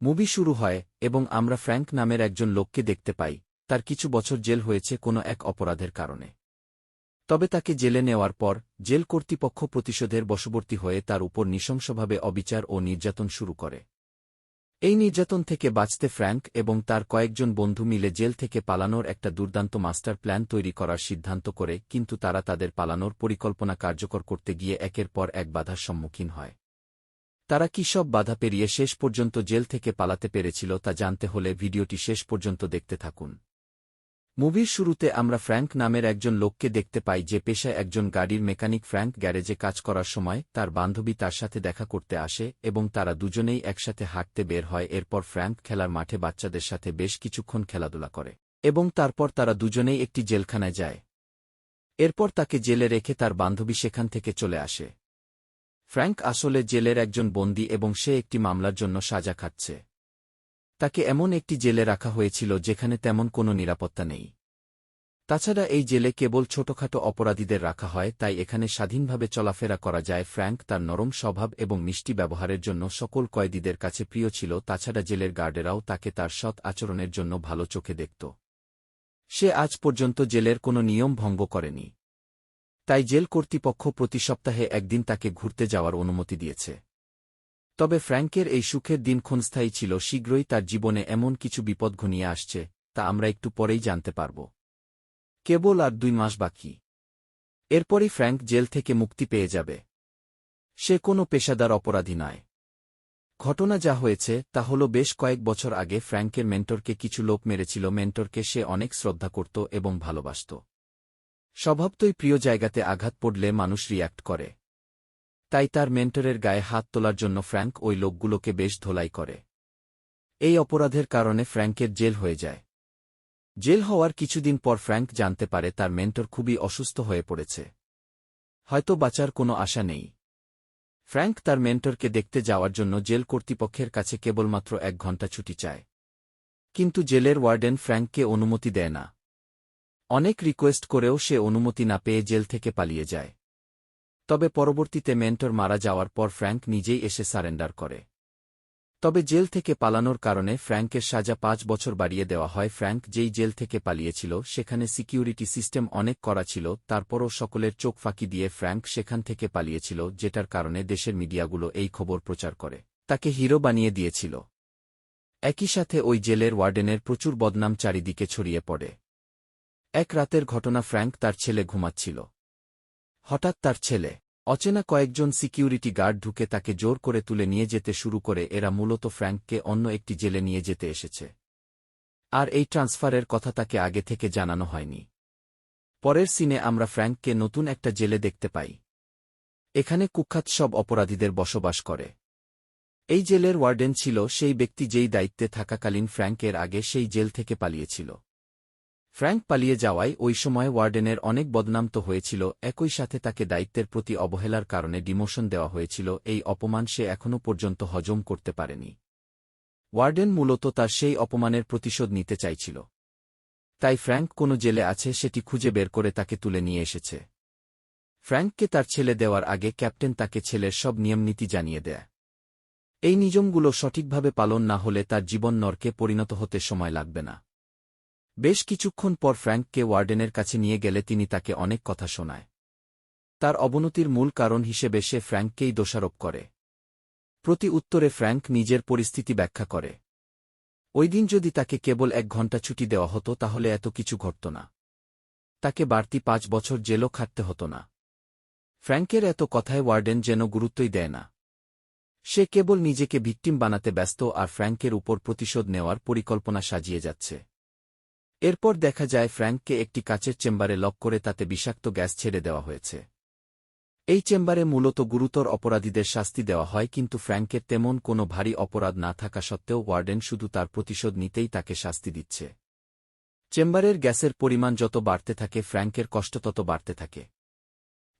Movie শুরু হয় এবং আমরা ফ্র্যাঙ্ক নামের একজন লোককে দেখতে পাই, তার কিছু বছর জেল হয়েছে কোনো এক অপরাধের কারণে। তবে তাকে জেলে নেওয়ার পর, জেল কর্তৃপক্ষ প্রতিশোধের বশবর্তী হয়ে তার উপর নৃশংসভাবে অবিচার ও নির্যাতন শুরু করে। এই নির্যাতন থেকে বাঁচতে ফ্র্যাঙ্ক এবং তার কয়েকজন বন্ধু মিলে জেল থেকে পালানোর একটা দুর্দান্ত মাস্টার প্ল্যান তৈরি করার সিদ্ধান্ত করে, কিন্তু তারা তাদের পালানোর পরিকল্পনা কার্যকর করতে গিয়ে একের পর এক বাধার সম্মুখীন হয়। তারা কি সব বাধা পেরিয়ে শেষ পর্যন্ত জেল থেকে পালাতে পেরেছিল তা জানতে হলে ভিডিওটি শেষ পর্যন্ত দেখতে থাকুন। মুভির শুরুতে আমরা ফ্র্যাঙ্ক নামের একজন লোককে দেখতে পাই যে পেশায় একজন গাড়ির মেকানিক ফ্র্যাঙ্ক গ্যারেজে কাজ করার সময় তার বান্ধবী তার সাথে দেখা করতে আসে এবং তারা দুজনেই একসাথে হাঁটতে বের হয়। এরপর ফ্র্যাঙ্ক খেলার মাঠে বাচ্চাদের সাথে বেশ কিছুক্ষণ খেলাধুলা করে এবং তারপর তারা দুজনেই একটি জেলখানায় যায়। এরপর তাকে জেলে রেখে তার বান্ধবী সেখান থেকে চলে আসে। ফ্র্যাঙ্ক আসলে জেলের একজন বন্দী এবং সে একটি মামলার জন্য সাজা খাচ্ছে। তাকে এমন একটি জেলে রাখা হয়েছিল যেখানে তেমন কোনো নিরাপত্তা নেই। তাছাড়া এই জেলে কেবল ছোটখাটো অপরাধীদের রাখা হয়, তাই এখানে স্বাধীনভাবে চলাফেরা করা যায়। ফ্র্যাঙ্ক তার নরম স্বভাব এবং মিষ্টি ব্যবহারের জন্য সকল কয়েদিদের কাছে প্রিয় ছিল, তাছাড়া জেলের গার্ডেরাও তাকে তার সৎ আচরণের জন্য ভালো চোখে দেখত। সে আজ পর্যন্ত জেলের কোনো নিয়ম ভঙ্গ করেনি। তাই জেল কর্তৃপক্ষ প্রতি সপ্তাহে একদিন তাকে ঘুরতে যাওয়ার অনুমতি দিয়েছে। তবে ফ্র্যাঙ্কের এই সুখের দিন ক্ষণস্থায়ী ছিল, শীঘ্রই তার জীবনে এমন কিছু বিপদ ঘনিয়ে আসছে, তা আমরা একটু পরেই জানতে পারব। কেবল আর দুই মাস বাকি। এরপরই ফ্র্যাঙ্ক জেল থেকে মুক্তি পেয়ে যাবে। সে কোনো পেশাদার অপরাধী নয়। ঘটনা যা হয়েছে, তা হল বেশ কয়েক বছর আগে ফ্র্যাঙ্কের মেন্টরকে কিছু লোক মেরেছিল, মেন্টরকে সে অনেক শ্রদ্ধা করত এবং ভালোবাসত। স্বভাবতই প্রিয় জায়গাতে আঘাত পড়লে মানুষ রিয়্যাক্ট করে। তাই তার মেন্টরের গায়ে হাত তোলার জন্য ফ্র্যাঙ্ক ওই লোকগুলোকে বেশ ধোলাই করে। এই অপরাধের কারণে ফ্র্যাঙ্কের জেল হয়ে যায়। জেল হওয়ার কিছুদিন পর ফ্র্যাঙ্ক জানতে পারে তার মেন্টর খুবই অসুস্থ হয়ে পড়েছে। হয়তো বাঁচার কোনো আশা নেই। ফ্র্যাঙ্ক তার মেন্টরকে দেখতে যাওয়ার জন্য জেল কর্তৃপক্ষের কাছে কেবলমাত্র এক ঘণ্টা ছুটি চায়। কিন্তু জেলের ওয়ার্ডেন ফ্র্যাঙ্ককে অনুমতি দেয় না। অনেক রিকোয়েস্ট করেও সে অনুমতি না পেয়ে জেল থেকে পালিয়ে যায়। তবে পরবর্তীতে মেন্টর মারা যাওয়ার পর ফ্র্যাঙ্ক নিজেই এসে সারেন্ডার করে। তবে জেল থেকে পালানোর কারণে ফ্র্যাঙ্কের সাজা পাঁচ বছর বাড়িয়ে দেওয়া হয়। ফ্র্যাঙ্ক যেই জেল থেকে পালিয়েছিল, সেখানে সিকিউরিটি সিস্টেম অনেক করা ছিল, তারপরও সকলের চোখ ফাঁকি দিয়ে ফ্র্যাঙ্ক সেখান থেকে পালিয়েছিল, যেটার কারণে দেশের মিডিয়াগুলো এই খবর প্রচার করে। তাকে হিরো বানিয়ে দিয়েছিল। একই সাথে ওই জেলের ওয়ার্ডেনের প্রচুর বদনাম চারিদিকে ছড়িয়ে পড়ে। এক রাতের ঘটনা ফ্র্যাঙ্ক তার ছেলে ঘুমাচ্ছিল। হঠাৎ তার ছেলে, অচেনা কয়েকজন সিকিউরিটি গার্ড ঢুকে তাকে জোর করে তুলে নিয়ে যেতে শুরু করে, এরা মূলত ফ্র্যাঙ্ককে অন্য একটি জেলে নিয়ে যেতে এসেছে। আর এই ট্রান্সফারের কথা তাকে আগে থেকে জানানো হয়নি। পরের সিনে আমরা ফ্র্যাঙ্ককে নতুন একটা জেলে দেখতে পাই। এখানে কুখ্যাত সব অপরাধীদের বসবাস করে। এই জেলের ওয়ার্ডেন ছিল সেই ব্যক্তি যেই দায়িত্বে থাকাকালীন ফ্র্যাঙ্কের আগে সেই জেল থেকে পালিয়েছিল। ফ্র্যাঙ্ক পালিয়ে যাওয়ায় ওই সময় ওয়ার্ডেনের অনেক বদনাম তো হয়েছিল, একই সাথে তাকে দায়িত্বের প্রতি অবহেলার কারণে ডিমোশন দেওয়া হয়েছিল, এই অপমান সে এখনও পর্যন্ত হজম করতে পারেনি। ওয়ার্ডেন মূলত তার সেই অপমানের প্রতিশোধ নিতে চাইছিল। তাই ফ্র্যাঙ্ক কোনো জেলে আছে সেটি খুঁজে বের করে তাকে তুলে নিয়ে এসেছে। ফ্র্যাঙ্ককে তার ছেলে দেওয়ার আগে ক্যাপ্টেন তাকে ছেলের সব নিয়মনীতি জানিয়ে দেয়। এই নিয়মগুলো সঠিকভাবে পালন না হলে তার জীবন নরকে পরিণত হতে সময় লাগবে না। বেশ কিছুক্ষণ পর ফ্র্যাঙ্ককে ওয়ার্ডেনের কাছে নিয়ে গেলে তিনি তাকে অনেক কথা শোনায়। তার অবনতির মূল কারণ হিসেবে সে ফ্র্যাঙ্ককেই দোষারোপ করে। প্রতি উত্তরে ফ্র্যাঙ্ক নিজের পরিস্থিতি ব্যাখ্যা করে। ওই দিন যদি তাকে কেবল এক ঘণ্টা ছুটি দেওয়া হতো, তাহলে এত কিছু ঘটত না। তাকে বাড়তি পাঁচ বছর জেলও খাটতে হতো না। ফ্র্যাঙ্কের এত কথায় ওয়ার্ডেন যেন গুরুত্বই দেয় না। সে কেবল নিজেকে ভিকটিম বানাতে ব্যস্ত, আর ফ্র্যাঙ্কের উপর প্রতিশোধ নেওয়ার পরিকল্পনা সাজিয়ে যাচ্ছে। এরপর দেখা যায় ফ্র্যাঙ্ককে একটি কাচের চেম্বারে লক করে তাতে বিষাক্ত গ্যাস ছেড়ে দেওয়া হয়েছে। এই চেম্বারে মূলত গুরুতর অপরাধীদের শাস্তি দেওয়া হয়, কিন্তু ফ্র্যাঙ্কের তেমন কোনো ভারী অপরাধ না থাকা সত্ত্বেও ওয়ার্ডেন শুধু তার প্রতিশোধ নিতেই তাকে শাস্তি দিচ্ছে। চেম্বারের গ্যাসের পরিমাণ যত বাড়তে থাকে, ফ্র্যাঙ্কের কষ্ট তত বাড়তে থাকে।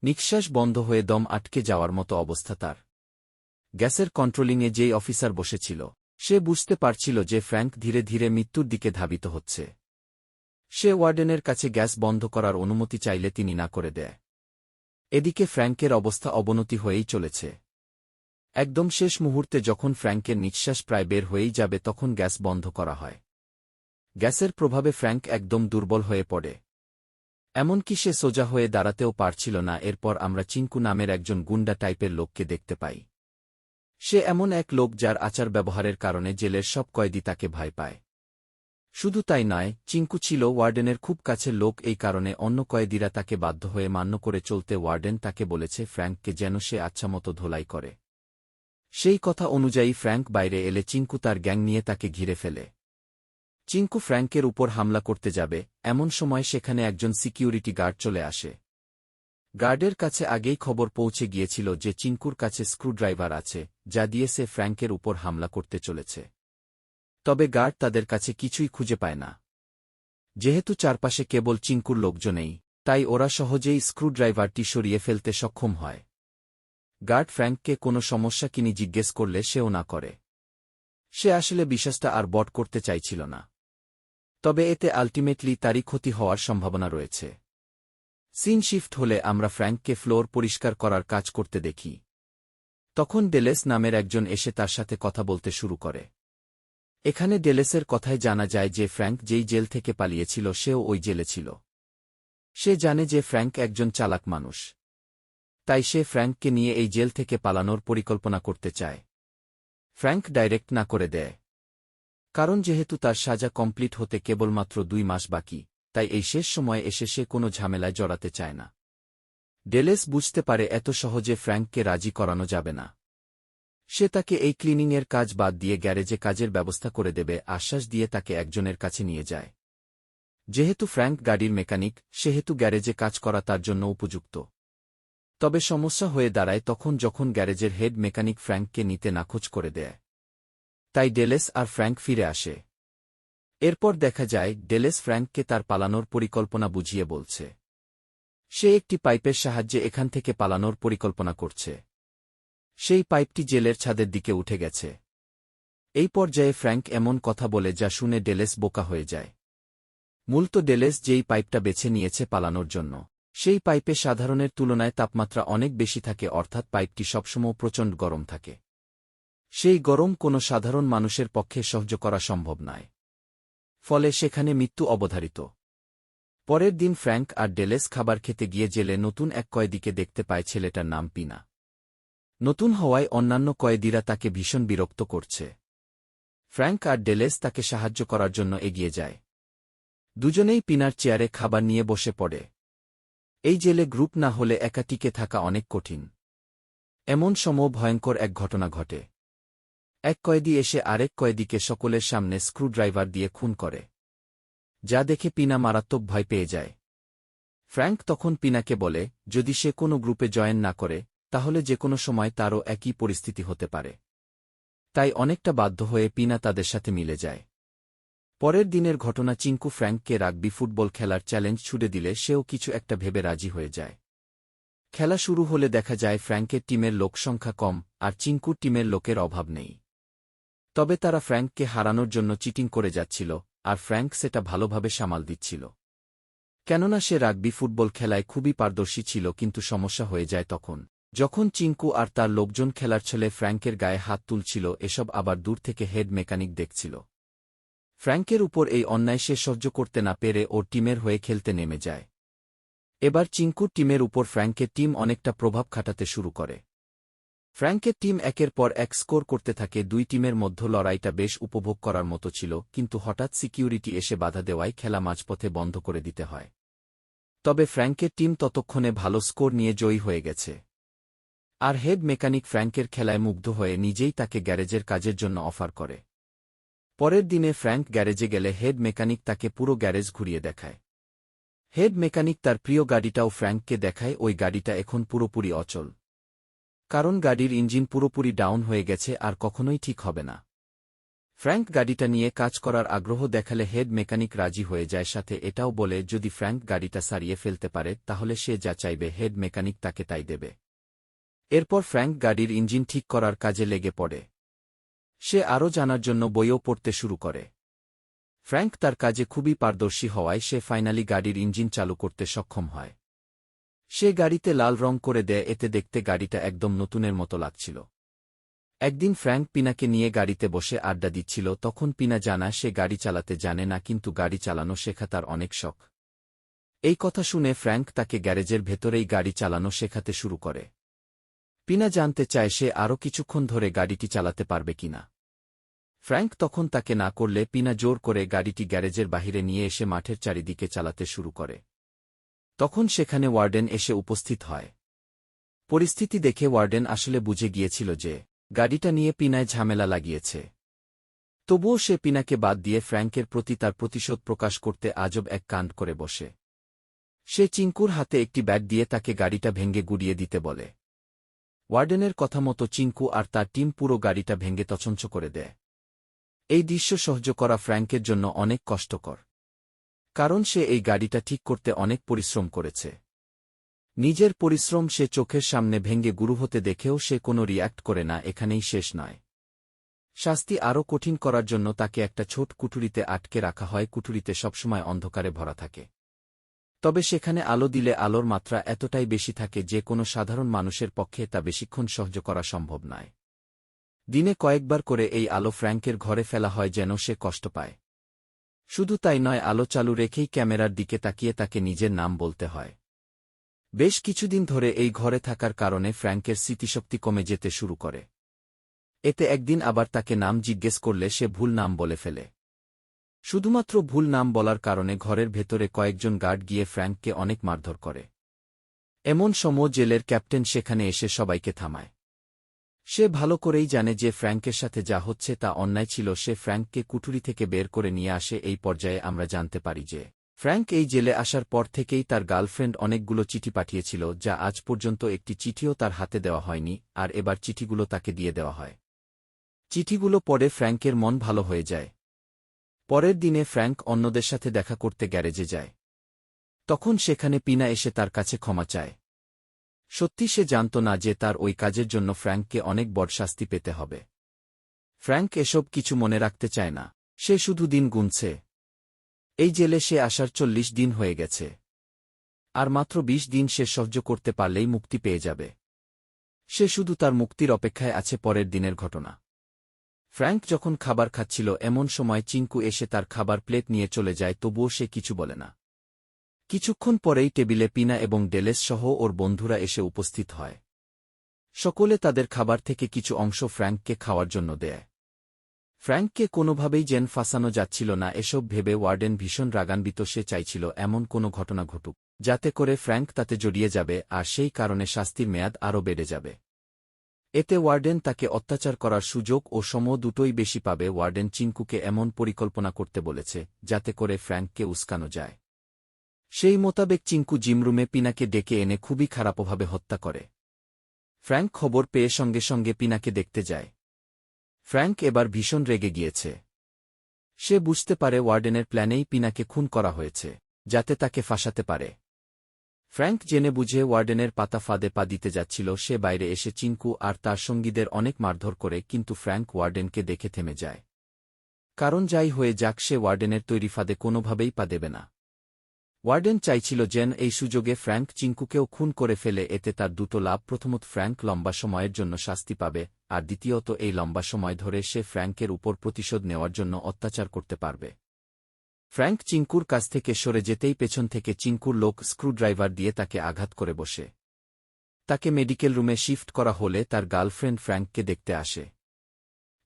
নিঃশ্বাস বন্ধ হয়ে দম আটকে যাওয়ার মতো অবস্থা তার। গ্যাসের কন্ট্রোলিংয়ে যেই অফিসার বসেছিল, সে বুঝতে পারছিল যে ফ্র্যাঙ্ক ধীরে ধীরে মৃত্যুর দিকে ধাবিত হচ্ছে। সে ওয়ার্ডেনের কাছে গ্যাস বন্ধ করার অনুমতি চাইলে তিনি না করে দেয়। এদিকে ফ্র্যাঙ্কের অবস্থা অবনতি হয়েই চলেছে। একদম শেষ মুহূর্তে যখন ফ্র্যাঙ্কের নিঃশ্বাস প্রায় বের হয়েই যাবে তখন গ্যাস বন্ধ করা হয়। গ্যাসের প্রভাবে ফ্র্যাঙ্ক একদম দুর্বল হয়ে পড়ে। এমনকি সে সোজা হয়ে দাঁড়াতেও পারছিল না, এরপর আমরা চিঙ্কু নামের একজন গুন্ডা টাইপের লোককে দেখতে পাই। সে এমন এক লোক যার আচার ব্যবহারের কারণে জেলের সব কয়েদি তাকে ভয় পায়। শুধু তাই নয় চিঙ্কু ছিল ওয়ার্ডেনের খুব কাছের লোক, এই কারণে অন্য কয়েদিরা তাকে বাধ্য হয়ে মান্য করে চলতে ওয়ার্ডেন তাকে বলেছে, ফ্র্যাঙ্ককে যেন সে আচ্ছামতো ধোলাই করে। সেই কথা অনুযায়ী ফ্র্যাঙ্ক বাইরে এলে চিঙ্কু তার গ্যাং নিয়ে তাকে ঘিরে ফেলে। চিঙ্কু ফ্র্যাঙ্কের উপর হামলা করতে যাবে, এমন সময় সেখানে একজন সিকিউরিটি গার্ড চলে আসে। গার্ডের কাছে আগেই খবর পৌঁছে গিয়েছিল যে চিঙ্কুর কাছে স্ক্রুড্রাইভার আছে, যা দিয়ে সে ফ্র্যাঙ্কের উপর হামলা করতে চলেছে। তবে গার্ড তাদের কাছে কিছুই খুঁজে পায় না। যেহেতু চারপাশে কেবল চিঙ্কুর লোকজনেই, তাই ওরা সহজেই স্ক্রুড্রাইভারটি সরিয়ে ফেলতে সক্ষম হয়। গার্ড ফ্র্যাঙ্ককে কোনো সমস্যা কিনি জিজ্ঞেস করলে সেও না করে। সে আসলে বিশ্বাসটা আর বট করতে চাইছিল না। তবে এতে আলটিমেটলি তারই ক্ষতি হওয়ার সম্ভাবনা রয়েছে। সিন শিফট হলে আমরা ফ্র্যাঙ্ককে ফ্লোর পরিষ্কার করার কাজ করতে দেখি। তখন ডেলেস নামের একজন এসে তার সাথে কথা বলতে শুরু করে। এখানে ডেলেসের কথায় জানা যায় যে ফ্র্যাঙ্ক যেই জেল থেকে পালিয়েছিল, সেও ওই জেলে ছিল। সে জানে যে ফ্র্যাঙ্ক একজন চালাক মানুষ। তাই সে ফ্র্যাঙ্ককে নিয়ে এই জেল থেকে পালানোর পরিকল্পনা করতে চায়। ফ্র্যাঙ্ক ডাইরেক্ট না করে দেয়। কারণ যেহেতু তার সাজা কমপ্লিট হতে কেবলমাত্র দুই মাস বাকি, তাই এই শেষ সময়ে এসে সে কোনো ঝামেলায় জড়াতে চায় না। ডেলেস বুঝতে পারে এত সহজে ফ্র্যাঙ্ককে রাজি করানো যাবে না। সে তাকে এই ক্লিনিংয়ের কাজ বাদ দিয়ে গ্যারেজে কাজের ব্যবস্থা করে দেবে, আশ্বাস দিয়ে তাকে একজনের কাছে নিয়ে যায়। যেহেতু ফ্র্যাঙ্ক গাড়ির মেকানিক, সেহেতু গ্যারেজে কাজ করা তার জন্য উপযুক্ত। তবে সমস্যা হয়ে দাঁড়ায় তখন যখন গ্যারেজের হেড মেকানিক ফ্র্যাঙ্ককে নিতে নাখোঁজ করে দেয়। তাই ডেলেস আর ফ্র্যাঙ্ক ফিরে আসে। এরপর দেখা যায়, ডেলেস ফ্র্যাঙ্ককে তার পালানোর পরিকল্পনা বুঝিয়ে বলছে। সে একটি পাইপের সাহায্যে এখান থেকে পালানোর পরিকল্পনা করছে। সেই পাইপটি জেলের ছাদের দিকে উঠে গেছে। এই পর্যায়ে ফ্র্যাঙ্ক এমন কথা বলে যা শুনে ডেলেস বোকা হয়ে যায়। মূলত ডেলেস যেই পাইপটা বেছে নিয়েছে পালানোর জন্য, সেই পাইপে সাধারণের তুলনায় তাপমাত্রা অনেক বেশি থাকে, অর্থাৎ পাইপটি সবসময় প্রচণ্ড গরম থাকে। সেই গরম কোনো সাধারণ মানুষের পক্ষে সহ্য করা সম্ভব নয়। ফলে সেখানে মৃত্যু অবধারিত। পরের দিন ফ্র্যাঙ্ক আর ডেলেস খাবার খেতে গিয়ে জেলে নতুন এক কয়েদিকে দেখতে পায় ছেলেটার নাম পিনা। নতুন হওয়ায় অন্যান্য কয়েদিরা তাকে ভীষণ বিরক্ত করছে। ফ্র্যাঙ্ক আর ডেলেস তাকে সাহায্য করার জন্য এগিয়ে যায়। দুজনেই পিনার চেয়ারে খাবার নিয়ে বসে পড়ে। এই জেলে গ্রুপ না হলে একা টিকে থাকা অনেক কঠিন। এমন সম ভয়ঙ্কর এক ঘটনা ঘটে। এক কয়েদি এসে আরেক কয়েদিকে সকলের সামনে স্ক্রুড্রাইভার দিয়ে খুন করে। যা দেখে পিনা মারাত্মক ভয় পেয়ে যায়। ফ্র্যাঙ্ক তখন পিনাকে বলে, যদি সে কোনো গ্রুপে জয়েন না করে তাহলে যে কোনো সময় তারও একই পরিস্থিতি হতে পারে। তাই অনেকটা বাধ্য হয়ে পিনা তাদের সাথে মিলে যায়। পরের দিনের ঘটনা চিঙ্কু ফ্র্যাঙ্ককে রাগবি ফুটবল খেলার চ্যালেঞ্জ ছুড়ে দিলে সেও কিছু একটা ভেবে রাজি হয়ে যায়। খেলা শুরু হলে দেখা যায় ফ্র্যাঙ্কের টিমের লোকসংখ্যা কম আর চিঙ্কুর টিমের লোকের অভাব নেই। তবে তারা ফ্র্যাঙ্ককে হারানোর জন্য চিটিং করে যাচ্ছিল আর ফ্র্যাঙ্ক সেটা ভালোভাবে সামাল দিচ্ছিল। কেননা সে রাগবি ফুটবল খেলায় খুবই পারদর্শী ছিল কিন্তু সমস্যা হয়ে যায় তখন। যখন চিঙ্কু আর তার লোকজন খেলার ছেলে ফ্র্যাঙ্কের গায়ে হাত তুলছিল, এসব আবার দূর থেকে হেড মেকানিক দেখছিল। ফ্র্যাঙ্কের উপর এই অন্যায় সে সহ্য করতে না পেরে ওর টিমের হয়ে খেলতে নেমে যায়। এবার চিঙ্কুর টিমের উপর ফ্র্যাঙ্কের টিম অনেকটা প্রভাব খাটাতে শুরু করে। ফ্র্যাঙ্কের টিম একের পর এক স্কোর করতে থাকে, দুই টিমের মধ্য লড়াইটা বেশ উপভোগ করার মতো ছিল, কিন্তু হঠাৎ সিকিউরিটি এসে বাধা দেওয়ায় খেলা মাঝপথে বন্ধ করে দিতে হয়। তবে ফ্র্যাঙ্কের টিম ততক্ষণে ভালো স্কোর নিয়ে জয়ী হয়ে গেছে। আর হেড মেকানিক ফ্র্যাঙ্কের খেলায় মুগ্ধ হয়ে নিজেই তাকে গ্যারেজের কাজের জন্য অফার করে। পরের দিনে ফ্র্যাঙ্ক গ্যারেজে গেলে হেড মেকানিক তাকে পুরো গ্যারেজ ঘুরিয়ে দেখায়। হেড মেকানিক তার প্রিয় গাড়িটাও ফ্র্যাঙ্ককে দেখায়, ওই গাড়িটা এখন পুরোপুরি অচল। কারণ গাড়ির ইঞ্জিন পুরোপুরি ডাউন হয়ে গেছে আর কখনোই ঠিক হবে না। ফ্র্যাঙ্ক গাড়িটা নিয়ে কাজ করার আগ্রহ দেখালে হেড মেকানিক রাজি হয়ে যায়, সাথে এটাও বলে, যদি ফ্র্যাঙ্ক গাড়িটা সারিয়ে ফেলতে পারে, তাহলে সে যা চাইবে, হেড মেকানিক তাকে তাই দেবে। এরপর ফ্র্যাঙ্ক গাড়ির ইঞ্জিন ঠিক করার কাজে লেগে পড়ে। সে আরও জানার জন্য বইও পড়তে শুরু করে। ফ্র্যাঙ্ক তার কাজে খুবই পারদর্শী হওয়ায় সে ফাইনালি গাড়ির ইঞ্জিন চালু করতে সক্ষম হয়। সে গাড়িতে লাল রং করে দেয়, এতে দেখতে গাড়িটা একদম নতুনের মতো লাগছিল। একদিন ফ্র্যাঙ্ক পিনাকে নিয়ে গাড়িতে বসে আড্ডা দিচ্ছিল, তখন পিনা জানা সে গাড়ি চালাতে জানে না, কিন্তু গাড়ি চালানো শেখা তার অনেক শখ। এই কথা শুনে ফ্র্যাঙ্ক তাকে গ্যারেজের ভেতরেই গাড়ি চালানো শেখাতে শুরু করে। পিনা জানতে চায় সে আরও কিছুক্ষণ ধরে গাড়িটি চালাতে পারবে কিনা ফ্র্যাঙ্ক তখন তাকে না করলে পিনা জোর করে গাড়িটি গ্যারেজের বাহিরে নিয়ে এসে মাঠের চারিদিকে চালাতে শুরু করে। তখন সেখানে ওয়ার্ডেন এসে উপস্থিত হয়। পরিস্থিতি দেখে ওয়ার্ডেন আসলে বুঝে গিয়েছিল যে, গাড়িটা নিয়ে পিনায় ঝামেলা লাগিয়েছে। তবুও সে পিনাকে বাদ দিয়ে ফ্র্যাঙ্কের প্রতি তার প্রতিশোধ প্রকাশ করতে আজব এক কাণ্ড করে বসে। সে চিঙ্কুর হাতে একটি ব্যাট দিয়ে তাকে গাড়িটা ভেঙ্গে গুড়িয়ে দিতে বলে। ওয়ার্ডেনের কথা মতো চিঙ্কু আর তার টিম পুরো গাড়িটা ভেঙ্গে তছঞ্চ করে দেয়। এই দৃশ্য সহ্য করা ফ্র্যাঙ্কের জন্য অনেক কষ্টকর। কারণ সে এই গাড়িটা ঠিক করতে অনেক পরিশ্রম করেছে। নিজের পরিশ্রম সে চোখের সামনে ভেঙ্গে গুরু হতে দেখেও সে কোনো রিয়্যাক্ট করে না, এখানেই শেষ নয়। শাস্তি আরও কঠিন করার জন্য তাকে একটা ছোট কুটুরিতে আটকে রাখা হয়, কুটুরিতে সবসময় অন্ধকারে ভরা থাকে। তবে সেখানে আলো দিলে আলোর মাত্রা এতটাই বেশি থাকে যে কোনো সাধারণ মানুষের পক্ষে তা বেশিক্ষণ সহ্য করা সম্ভব নয়। দিনে কয়েকবার করে এই আলো ফ্র্যাঙ্কের ঘরে ফেলা হয় যেন সে কষ্ট পায়। শুধু তাই নয়, আলো চালু রেখেই ক্যামেরার দিকে তাকিয়ে তাকে নিজের নাম বলতে হয়। বেশ কিছুদিন ধরে এই ঘরে থাকার কারণে ফ্র্যাঙ্কের স্মৃতিশক্তি কমে যেতে শুরু করে। এতে একদিন আবার তাকে নাম জিজ্ঞেস করলে সে ভুল নাম বলে ফেলে। শুধুমাত্র ভুল নাম বলার কারণে ঘরের ভেতরে কয়েকজন গার্ড গিয়ে ফ্র্যাঙ্ককে অনেক মারধর করে। এমন সময় জেলের ক্যাপ্টেন সেখানে এসে সবাইকে থামায়। সে ভালো করেই জানে যে ফ্র্যাঙ্কের সাথে যা হচ্ছে তা অন্যায় ছিল, সে ফ্র্যাঙ্ককে কুঠুরি থেকে বের করে নিয়ে আসে, এই পর্যায়ে আমরা জানতে পারি যে ফ্র্যাঙ্ক এই জেলে আসার পর থেকেই তার গার্লফ্রেন্ড অনেকগুলো চিঠি পাঠিয়েছিল, যা আজ পর্যন্ত একটি চিঠিও তার হাতে দেওয়া হয়নি, আর এবার চিঠিগুলো তাকে দিয়ে দেওয়া হয়। চিঠিগুলো পড়ে ফ্র্যাঙ্কের মন ভালো হয়ে যায়। পরের দিনে ফ্র্যাঙ্ক অন্যদের সাথে দেখা করতে গ্যারেজে যায়। তখন সেখানে পিনা এসে তার কাছে ক্ষমা চায়। সত্যি সে জানত না যে তার ওই কাজের জন্য ফ্র্যাঙ্ককে অনেক বড় শাস্তি পেতে হবে। ফ্র্যাঙ্ক এসব কিছু মনে রাখতে চায় না। সে শুধু দিন গুনছে। এই জেলে সে আসার চল্লিশ দিন হয়ে গেছে। আর মাত্র ২০ দিন সে সহ্য করতে পারলেই মুক্তি পেয়ে যাবে। সে শুধু তার মুক্তির অপেক্ষায় আছে পরের দিনের ঘটনা। ফ্র্যাঙ্ক যখন খাবার খাচ্ছিল, এমন সময় চিঙ্কু এসে তার খাবার প্লেট নিয়ে চলে যায়, তবুও সে কিছু বলে না। কিছুক্ষণ পরেই টেবিলে পিনা এবং ডেলেস সহ ওর বন্ধুরা এসে উপস্থিত হয়। সকলে তাদের খাবার থেকে কিছু অংশ ফ্র্যাঙ্ককে খাওয়ার জন্য দেয়। ফ্র্যাঙ্ককে কোনোভাবেই জেন ফাঁসানো যাচ্ছিল না, এসব ভেবে ওয়ার্ডেন ভীষণ রাগান্বিত সে চাইছিল এমন কোনো ঘটনা ঘটুক, যাতে করে ফ্র্যাঙ্ক তাতে জড়িয়ে যাবে, আর সেই কারণে শাস্তির মেয়াদ আরও বেড়ে যাবে। এতে ওয়ার্ডেন তাকে অত্যাচার করার সুযোগ ও সম দুটোই বেশি পাবে ওয়ার্ডেন চিঙ্কুকে এমন পরিকল্পনা করতে বলেছে, যাতে করে ফ্র্যাঙ্ককে উস্কানো যায়। সেই মোতাবেক চিঙ্কু জিমরুমে পিনাকে ডেকে এনে খুবই খারাপভাবে হত্যা করে। ফ্র্যাঙ্ক খবর পেয়ে সঙ্গে সঙ্গে পিনাকে দেখতে যায়। ফ্র্যাঙ্ক এবার ভীষণ রেগে গিয়েছে। সে বুঝতে পারে ওয়ার্ডেনের প্ল্যানেই পিনাকে খুন করা হয়েছে, যাতে তাকে ফাঁসাতে পারে। ফ্র্যাঙ্ক জেনে বুঝে ওয়ার্ডেনের পাতা ফাঁদে পা দিতে যাচ্ছিল, সে বাইরে এসে চিঙ্কু আর তার সঙ্গীদের অনেক মারধর করে, কিন্তু ফ্র্যাঙ্ক ওয়ার্ডেনকে দেখে থেমে যায়। কারণ যাই হয়ে যাক, সে ওয়ার্ডেনের তৈরি ফাঁদে কোনোভাবেই পা দেবে না। ওয়ার্ডেন চাইছিল যেন এই সুযোগে ফ্র্যাঙ্ক চিঙ্কুকেও খুন করে ফেলে, এতে তার দুটো লাভ। প্রথমত, ফ্র্যাঙ্ক লম্বা সময়ের জন্য শাস্তি পাবে, আর দ্বিতীয়ত, এই লম্বা সময় ধরে সে ফ্র্যাঙ্কের উপর প্রতিশোধ নেওয়ার জন্য অত্যাচার করতে পারবে। ফ্র্যাঙ্ক চিঙ্কুর কাছ থেকে সরে যেতেই পেছন থেকে চিঙ্কুর লোক স্ক্রুড্রাইভার দিয়ে তাকে আঘাত করে বসে। তাকে মেডিকেল রুমে শিফট করা হলে তার গার্লফ্রেন্ড ফ্র্যাঙ্ককে দেখতে আসে।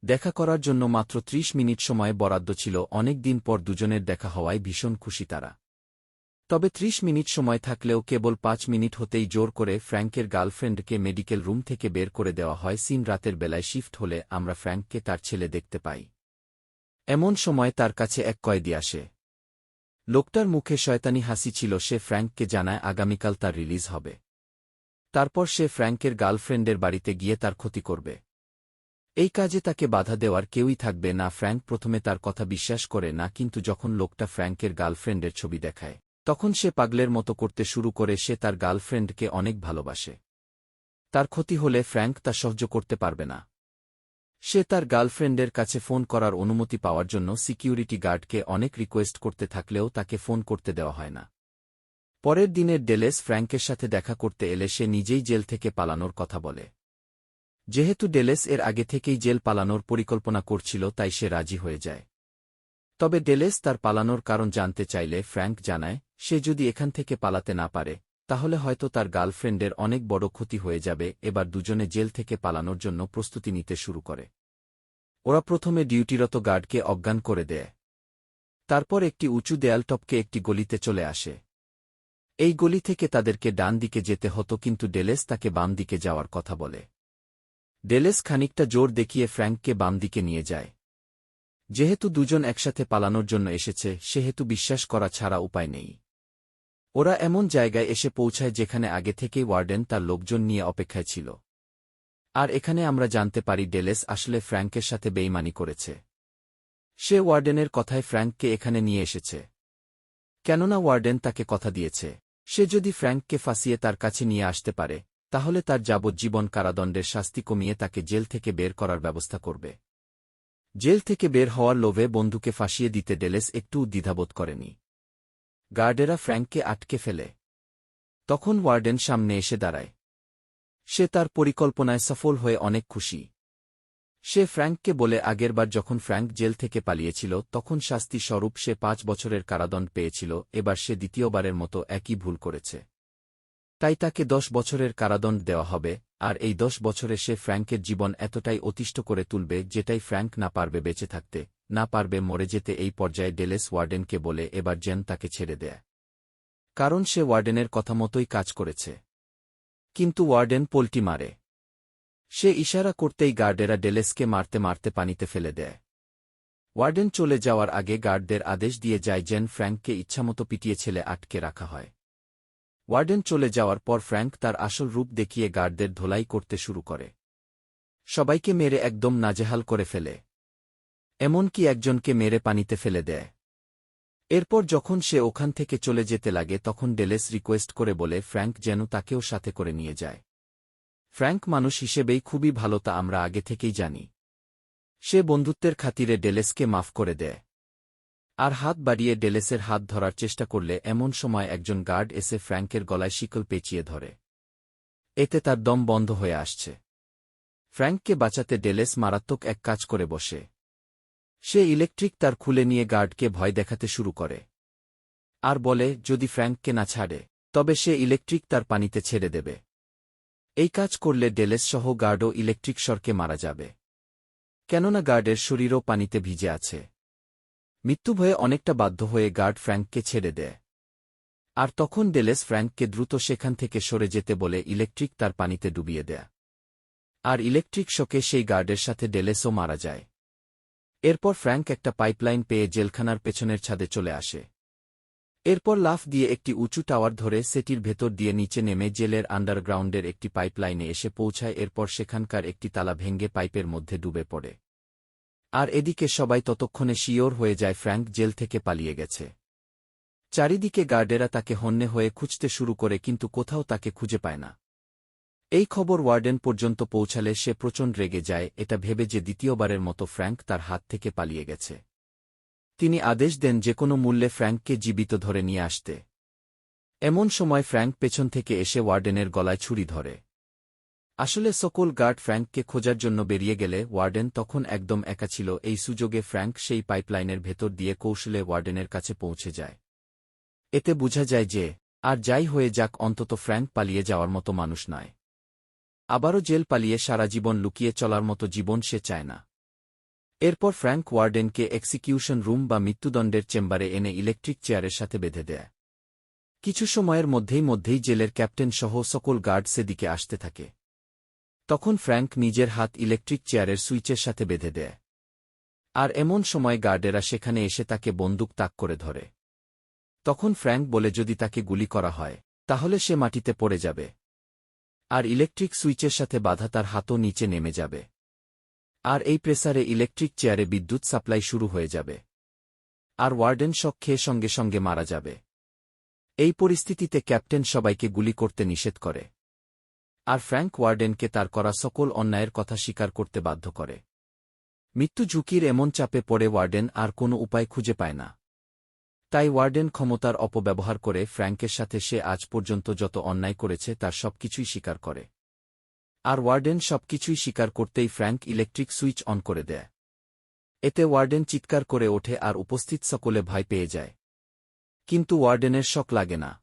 দেখা করার জন্য মাত্র ত্রিশ মিনিট সময় বরাদ্দ ছিল, অনেক দিন পর দুজনের দেখা হওয়ায় ভীষণ খুশি তারা। তবে ত্রিশ মিনিট সময় থাকলেও কেবল পাঁচ মিনিট হতেই জোর করে ফ্র্যাঙ্কের গার্লফ্রেন্ডকে মেডিকেল রুম থেকে বের করে দেওয়া হয়। সিন রাতের বেলায় শিফট হলে আমরা ফ্র্যাঙ্ককে তার ছেলে দেখতে পাই। এমন সময় তার কাছে এক কয়েদি আসে। লোকটার মুখে শয়তানি হাসি ছিল, সে ফ্র্যাঙ্ককে জানায় আগামীকাল তার রিলিজ হবে। তারপর সে ফ্র্যাঙ্কের গার্লফ্রেন্ডের বাড়িতে গিয়ে তার ক্ষতি করবে। এই কাজে তাকে বাধা দেওয়ার কেউই থাকবে না, ফ্র্যাঙ্ক প্রথমে তার কথা বিশ্বাস করে না, কিন্তু যখন লোকটা ফ্র্যাঙ্কের গার্লফ্রেন্ডের ছবি দেখায়, তখন সে পাগলের মতো করতে শুরু করে, সে তার গার্লফ্রেন্ডকে অনেক ভালোবাসে। তার ক্ষতি হলে ফ্র্যাঙ্ক তা সহ্য করতে পারবে না। সে তার গার্লফ্রেন্ডের কাছে ফোন করার অনুমতি পাওয়ার জন্য সিকিউরিটি গার্ডকে অনেক রিকোয়েস্ট করতে থাকলেও তাকে ফোন করতে দেওয়া হয় না। পরের দিনের ডেলেস ফ্র্যাঙ্কের সাথে দেখা করতে এলে সে নিজেই জেল থেকে পালানোর কথা বলে। যেহেতু ডেলেস এর আগে থেকেই জেল পালানোর পরিকল্পনা করছিল, তাই সে রাজি হয়ে যায়। তবে ডেলেস তার পালানোর কারণ জানতে চাইলে ফ্র্যাঙ্ক জানায়, সে যদি এখান থেকে পালাতে না পারে তাহলে হয়তো তার গার্লফ্রেন্ডের অনেক বড় ক্ষতি হয়ে যাবে, এবার দুজনে জেল থেকে পালানোর জন্য প্রস্তুতি নিতে শুরু করে। ওরা প্রথমে ডিউটিরত গার্ডকে অজ্ঞান করে দেয়। তারপর একটি উঁচু দেয়াল টপকে একটি গলিতে চলে আসে। এই গলি থেকে তাদেরকে ডান দিকে যেতে হতো, কিন্তু ডেলেস তাকে বাম দিকে যাওয়ার কথা বলে। ডেলেস খানিকটা জোর দেখিয়ে ফ্র্যাঙ্ককে বাম দিকে নিয়ে যায়। যেহেতু দুজন একসাথে পালানোর জন্য এসেছে, সেহেতু বিশ্বাস করা ছাড়া উপায় নেই। ওরা এমন জায়গায় এসে পৌঁছায় যেখানে আগে থেকেই ওয়ার্ডেন তার লোকজন নিয়ে অপেক্ষায় ছিল। আর এখানে আমরা জানতে পারি ডেলেস আসলে ফ্র্যাঙ্কের সাথে বেইমানি করেছে। সে ওয়ার্ডেনের কথায় ফ্র্যাঙ্ককে এখানে নিয়ে এসেছে। কেননা ওয়ার্ডেন তাকে কথা দিয়েছে, সে যদি ফ্র্যাঙ্ককে ফাঁসিয়ে তার কাছে নিয়ে আসতে পারে, তাহলে তার যাবজ্জীবন কারাদণ্ডের শাস্তি কমিয়ে তাকে জেল থেকে বের করার ব্যবস্থা করবে। জেল থেকে বের হওয়ার লোভে বন্ধুকে ফাঁসিয়ে দিতে ডেলেস একটু দ্বিধাবোধ করেনি। গার্ডেরা ফ্র্যাঙ্ককে আটকে ফেলে। তখন ওয়ার্ডেন সামনে এসে দাঁড়ায়। সে তার পরিকল্পনায় সফল হয়ে অনেক খুশি। সে ফ্র্যাঙ্ককে বলে আগেরবার যখন ফ্র্যাঙ্ক জেল থেকে পালিয়েছিল, তখন শাস্তি স্বরূপ সে পাঁচ বছরের কারাদণ্ড পেয়েছিল, এবার সে দ্বিতীয়বারের মতো একই ভুল করেছে। তাই তাকে দশ বছরের কারাদণ্ড দেওয়া হবে আর এই দশ বছরে সে ফ্র্যাঙ্কের জীবন এতটাই অতিষ্ঠ করে তুলবে যেটাই ফ্র্যাঙ্ক না পারবে বেঁচে থাকতে, না পারবে মরে যেতে এই পর্যায়ে ডেলেস ওয়ার্ডেনকে বলে এবার জেন তাকে ছেড়ে দেয়। কারণ সে ওয়ার্ডেনের কথা মতোই কাজ করেছে। কিন্তু ওয়ার্ডেন পোল্টি মারে। সে ইশারা করতেই গার্ডেরা ডেলেসকে মারতে মারতে পানিতে ফেলে দেয়। ওয়ার্ডেন চলে যাওয়ার আগে গার্ডদের আদেশ দিয়ে যায় জেন ফ্র্যাঙ্ককে ইচ্ছামতো পিটিয়ে ছেলে আটকে রাখা হয়। ওয়ার্ডেন চলে যাওয়ার পর ফ্র্যাঙ্ক তার আসল রূপ দেখিয়ে গার্ডদের ধোলাই করতে শুরু করে। সবাইকে মেরে একদম নাজেহাল করে ফেলে। এমনকি একজনকে মেরে পানিতে ফেলে দেয়। এরপর যখন সে ওখান থেকে চলে যেতে লাগে, তখন ডেলেস রিকোয়েস্ট করে বলে, ফ্র্যাঙ্ক যেন তাকেও সাথে করে নিয়ে যায়। ফ্র্যাঙ্ক মানুষ হিসেবেই খুবই ভালো তা আমরা আগে থেকেই জানি। সে বন্ধুত্বের খাতিরে ডেলেসকে মাফ করে দেয়। আর হাত বাড়িয়ে ডেলেসের হাত ধরার চেষ্টা করলে এমন সময় একজন গার্ড এসে ফ্র্যাঙ্কের গলায় শিকল পেঁচিয়ে ধরে। এতে তার দম বন্ধ হয়ে আসছে। ফ্র্যাঙ্ককে বাঁচাতে ডেলেস মারাত্মক এক কাজ করে বসে। সে ইলেকট্রিক তার খুলে নিয়ে গার্ডকে ভয় দেখাতে শুরু করে। আর বলে, যদি ফ্র্যাঙ্ককে না ছাড়ে, তবে সে ইলেকট্রিক তার পানিতে ছেড়ে দেবে। এই কাজ করলে ডেলেস সহ গার্ডও ইলেকট্রিক শর্কে মারা যাবে। কেননা গার্ডের শরীরও পানিতে ভিজে আছে। মৃত্যু ভয়ে অনেকটা বাধ্য হয়ে গার্ড ফ্র্যাঙ্ককে ছেড়ে দেয়। আর তখন ডেলেস ফ্র্যাঙ্ককে দ্রুত সেখান থেকে সরে যেতে বলে ইলেকট্রিক তার পানিতে ডুবিয়ে দেয়। আর ইলেকট্রিক শকে সেই গার্ডের সাথে ডেলেসও মারা যায়। এরপর ফ্র্যাঙ্ক একটা পাইপলাইন পেয়ে জেলখানার পেছনের ছাদে চলে আসে। এরপর লাফ দিয়ে একটি উঁচু টাওয়ার ধরে সেটির ভেতর দিয়ে নিচে নেমে জেলের আন্ডারগ্রাউন্ডের একটি পাইপলাইনে এসে পৌঁছায়, এরপর সেখানকার একটি তালা ভেঙ্গে পাইপের মধ্যে ডুবে পড়ে। আর এদিকে সবাই ততক্ষণে শিওর হয়ে যায় ফ্র্যাঙ্ক জেল থেকে পালিয়ে গেছে। চারিদিকে গার্ডেরা তাকে হন্যে হয়ে খুঁজতে শুরু করে কিন্তু কোথাও তাকে খুঁজে পায় না। এই খবর ওয়ার্ডেন পর্যন্ত পৌঁছালে সে প্রচণ্ড রেগে যায়, এটা ভেবে যে দ্বিতীয়বারের মতো ফ্র্যাঙ্ক তার হাত থেকে পালিয়ে গেছে। তিনি আদেশ দেন যে কোনো মূল্যে ফ্র্যাঙ্ককে জীবিত ধরে নিয়ে আসতে। এমন সময় ফ্র্যাঙ্ক পেছন থেকে এসে ওয়ার্ডেনের গলায় ছুরি ধরে। আসলে সকল গার্ড ফ্র্যাঙ্ককে খোঁজার জন্য বেরিয়ে গেলে ওয়ার্ডেন তখন একদম একা ছিল। এই সুযোগে ফ্র্যাঙ্ক সেই পাইপলাইনের ভেতর দিয়ে কৌশলে ওয়ার্ডেনের কাছে পৌঁছে যায়। এতে বোঝা যায় যে, আর যাই হয়ে যাক, অন্তত ফ্র্যাঙ্ক পালিয়ে যাওয়ার মতো মানুষ নয়। আবারও জেল পালিয়ে সারা জীবন লুকিয়ে চলার মতো জীবন সে চায় না। এরপর ফ্র্যাঙ্ক ওয়ার্ডেনকে এক্সিকিউশন রুম বা মৃত্যুদণ্ডের চেম্বারে এনে ইলেকট্রিক চেয়ারের সাথে বেঁধে দেয়। কিছু সময়ের মধ্যেই মধ্যেই জেলের ক্যাপ্টেন সহ সকল গার্ড সেদিকে আসতে থাকে। তখন ফ্র্যাঙ্ক নিজের হাত ইলেকট্রিক চেয়ারের সুইচের সাথে বেঁধে দেয়। আর এমন সময় গার্ডেরা সেখানে এসে তাকে বন্দুক তাক করে ধরে। তখন ফ্র্যাঙ্ক বলে, যদি তাকে গুলি করা হয়, তাহলে সে মাটিতে পড়ে যাবে। আর ইলেকট্রিক সুইচের সাথে বাধা তার হাতও নিচে নেমে যাবে। আর এই প্রেসারে ইলেকট্রিক চেয়ারে বিদ্যুৎ সাপ্লাই শুরু হয়ে যাবে। আর ওয়ার্ডেন শক খেয়ে সঙ্গে সঙ্গে মারা যাবে। এই পরিস্থিতিতে ক্যাপ্টেন সবাইকে গুলি করতে নিষেধ করে। আর ফ্র্যাঙ্ক ওয়ার্ডেনকে তার করা সকল অন্যায়ের কথা স্বীকার করতে বাধ্য করে। মৃত্যু ঝুঁকির এমন চাপে পড়ে ওয়ার্ডেন আর কোনো উপায় খুঁজে পায় না। তাই ওয়ার্ডেন ক্ষমতার অপব্যবহার করে ফ্র্যাঙ্কের সাথে সে আজ পর্যন্ত যত অন্যায় করেছে তার সবকিছুই স্বীকার করে। আর ওয়ার্ডেন সবকিছুই স্বীকার করতেই ফ্র্যাঙ্ক ইলেকট্রিক সুইচ অন করে দেয়। এতে ওয়ার্ডেন চিৎকার করে ওঠে আর উপস্থিত সকলে ভয় পেয়ে যায়। কিন্তু ওয়ার্ডেনের শক লাগে না।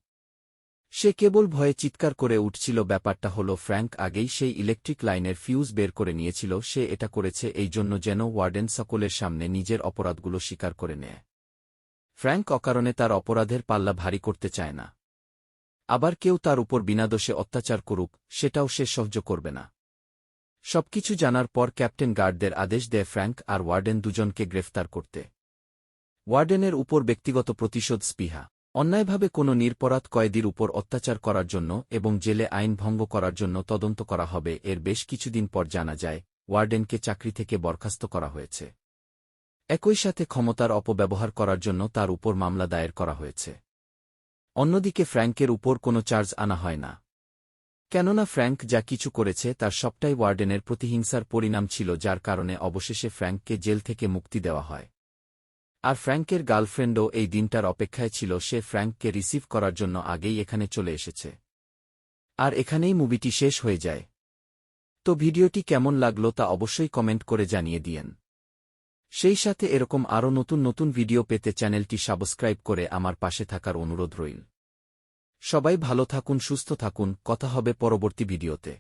সে কেবল ভয়ে চিৎকার করে উঠছিল, ব্যাপারটা হল ফ্র্যাঙ্ক আগেই সেই ইলেকট্রিক লাইনের ফিউজ বের করে নিয়েছিল, সে এটা করেছে এই জন্য যেন ওয়ার্ডেন সকলের সামনে নিজের অপরাধগুলো স্বীকার করে নেয়। ফ্র্যাঙ্ক অকারণে তার অপরাধের পাল্লা ভারী করতে চায় না। আবার কেউ তার উপর বিনাদোষে অত্যাচার করুক, সেটাও সে সহ্য করবে না। সবকিছু জানার পর ক্যাপ্টেন গার্ডদের আদেশ দেয় ফ্র্যাঙ্ক আর ওয়ার্ডেন দুজনকে গ্রেফতার করতে। ওয়ার্ডেনের উপর ব্যক্তিগত প্রতিশোধ স্পৃহা। অন্যায়ভাবে কোনো নিরপরাধ কয়েদির উপর অত্যাচার করার জন্য এবং জেলে আইন ভঙ্গ করার জন্য তদন্ত করা হবে এর বেশ কিছুদিন পর জানা যায়, ওয়ার্ডেনকে চাকরি থেকে বরখাস্ত করা হয়েছে। একই সাথে ক্ষমতার অপব্যবহার করার জন্য তার উপর মামলা দায়ের করা হয়েছে। অন্যদিকে ফ্র্যাঙ্কের উপর কোনো চার্জ আনা হয় না। কেননা ফ্র্যাঙ্ক যা কিছু করেছে তার সবটাই ওয়ার্ডেনের প্রতিহিংসার পরিণাম ছিল যার কারণে অবশেষে ফ্র্যাঙ্ককে জেল থেকে মুক্তি দেওয়া হয়। আর ফ্র্যাঙ্কের গার্লফ্রেন্ডও এই দিনটার অপেক্ষায় ছিল সে ফ্র্যাঙ্ককে রিসিভ করার জন্য আগেই এখানে চলে এসেছে। আর এখানেই মুভিটি শেষ হয়ে যায়। তো ভিডিওটি কেমন লাগল তা অবশ্যই কমেন্ট করে জানিয়ে দিয়েন। সেই সাথে এরকম আরও নতুন নতুন ভিডিও পেতে চ্যানেলটি সাবস্ক্রাইব করে আমার পাশে থাকার অনুরোধ রইল। সবাই ভালো থাকুন, সুস্থ থাকুন, কথা হবে পরবর্তী ভিডিওতে।